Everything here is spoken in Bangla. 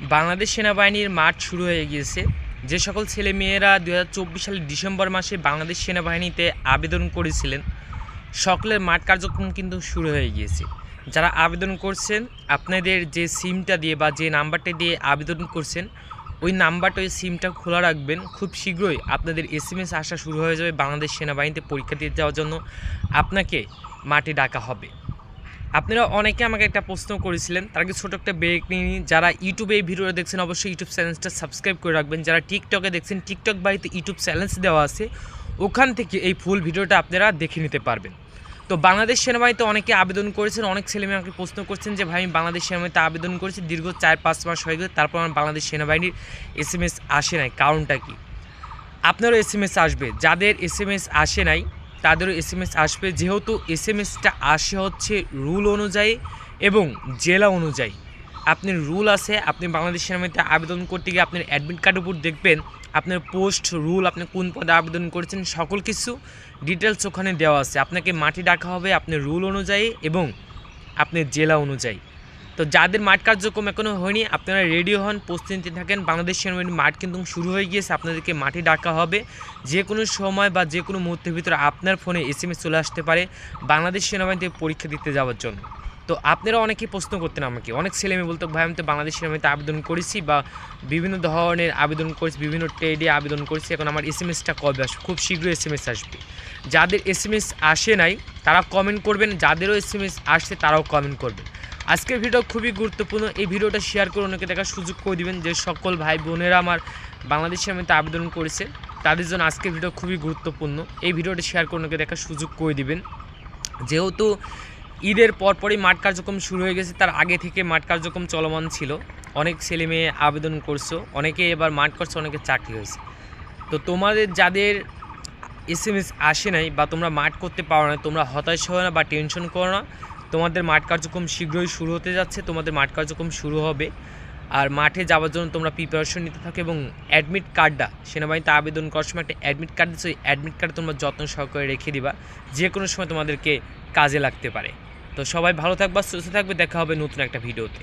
বাংলাদেশ সেনাবাহিনীর মাঠ শুরু হয়ে গিয়েছে। যে সকল ছেলে মেয়েরা দু হাজার চব্বিশ সালের ডিসেম্বর মাসে বাংলাদেশ সেনাবাহিনীতে আবেদন করেছিলেন, সকলের মাঠ কার্যক্রম কিন্তু শুরু হয়ে গিয়েছে। যারা আবেদন করছেন, আপনাদের যে সিমটা দিয়ে বা যে নাম্বারটা দিয়ে আবেদন করছেন, ওই নাম্বারটা, ওই সিমটা খোলা রাখবেন। খুব শীঘ্রই আপনাদের এস এম এস আসা শুরু হয়ে যাবে বাংলাদেশ সেনাবাহিনীতে পরীক্ষা দিয়ে যাওয়ার জন্য। আপনাকে মাঠে ডাকা হবে। আপনারা অনেকে আমাকে একটা প্রশ্ন করেছিলেন, তার আগে ছোটো একটা ব্রেক নিয়ে যারা ইউটিউবে এই ভিডিওটা দেখছেন, অবশ্যই ইউটিউব চ্যানেলটা সাবস্ক্রাইব করে রাখবেন। যারা টিকটকে দেখছেন টিকটক বাড়িতে ইউটিউব চ্যানেলস দেওয়া আছে, ওখান থেকে এই ফুল ভিডিওটা আপনারা দেখে নিতে পারবেন। তো বাংলাদেশ সেনাবাহিনীতে অনেকে আবেদন করেছেন, অনেক ছেলেমেয়ে আমাকে প্রশ্ন করছেন যে, ভাই, আমি বাংলাদেশ সেনাবাহিনীতে আবেদন করেছি, দীর্ঘ চার, পাঁচ মাস হয়ে গেছে, তারপর আমার বাংলাদেশ সেনাবাহিনীর এস এম এস আসে নাই। কারণটা কি? আপনারও এস এম এস আসবে। যাদের এস এম এস আসে নাই তাদেরও এস এম এস আসবে। যেহেতু এস এম এসটা আসে হচ্ছে রুল অনুযায়ী এবং জেলা অনুযায়ী। আপনার রুল আছে, আপনি বাংলাদেশ সেনাবাহিনীতে আবেদন করতে গিয়ে আপনার অ্যাডমিট কার্ডের উপর দেখবেন আপনার পোস্ট রুল আপনি কোন পদে আবেদন করেছেন, সকল কিছু ডিটেলস ওখানে দেওয়া আছে। আপনাকে মাটি ডাকা হবে আপনার রুল অনুযায়ী এবং আপনার জেলা অনুযায়ী। তো যাদের মাঠ কার্যক্রম এখনও হয়নি, আপনারা রেডি হন, প্রস্তুতি থাকেন। বাংলাদেশ সেনাবাহিনীর মাঠ কিন্তু শুরু হয়ে গিয়েছে, আপনাদেরকে মাঠে ডাকা হবে। যে কোনো সময় বা যে কোনো মুহূর্তের ভিতরে আপনার ফোনে এস চলে আসতে পারে, বাংলাদেশ সেনাবাহিনীতে পরীক্ষা দিতে যাওয়ার জন্য। তো আপনারা অনেকেই প্রশ্ন করতেন আমাকে, অনেক ছেলে মেয়ে বলতো, ভাই, আমি তো বাংলাদেশ সেনাবাহিনীতে আবেদন করেছি বা বিভিন্ন ধরনের আবেদন করেছি, বিভিন্ন ট্রেডে আবেদন করেছি, এখন আমার এস এম এসটা কবে আসবে? খুব শীঘ্রই এস এম এস আসবে। যাদের এস এম এস আসে নাই, তারা কমেন্ট করবেন, যাদেরও এস এম এস আসছে, তারাও কমেন্ট করবেন। আজকের ভিডিও খুবই গুরুত্বপূর্ণ। এই ভিডিওটা শেয়ার করে অনেকে দেখার সুযোগ করে দিবেন যে সকল ভাই বোনেরা আমার বাংলাদেশ সেনাবাহিনীতে আবেদন করেছে। তাদের জন্য আজকের ভিডিও খুবই গুরুত্বপূর্ণ। এই ভিডিওটা শেয়ার করে অনেকে দেখার সুযোগ করে দিবেন। যেহেতু ঈদের পরপরই মাঠ কার্যক্রম শুরু হয়ে গেছে, তার আগে থেকে মাঠ কার্যক্রম চলমান ছিল। অনেক ছেলে মেয়ে আবেদন করছ, অনেকে এবার মাঠ করছে, অনেকে চাকরি হয়েছে। তো তোমাদের যাদের এস এম এস আসে নাই বা তোমরা মাঠ করতে পারো না, তোমরা হতাশ হও না বা টেনশন করো না। তোমাদের মাঠ কার্যক্রম শীঘ্রই শুরু হতে যাচ্ছে, তোমাদের মাঠ কার্যক্রম শুরু হবে। আর মাঠে যাওয়ার জন্য তোমরা প্রিপারেশন নিতে থাকো এবং অ্যাডমিট কার্ডটা সেনাবাহিনীতে আবেদন করার সময় একটা অ্যাডমিট কার্ড দিচ্ছে ওই অ্যাডমিট কার্ড তোমরা যত্ন সহকারে রেখে দিবা, যে কোনো সময় তোমাদেরকে কাজে লাগতে পারে। তো সবাই ভালো থাকবা, সুস্থ থাকবে, দেখা হবে নতুন একটা ভিডিওতে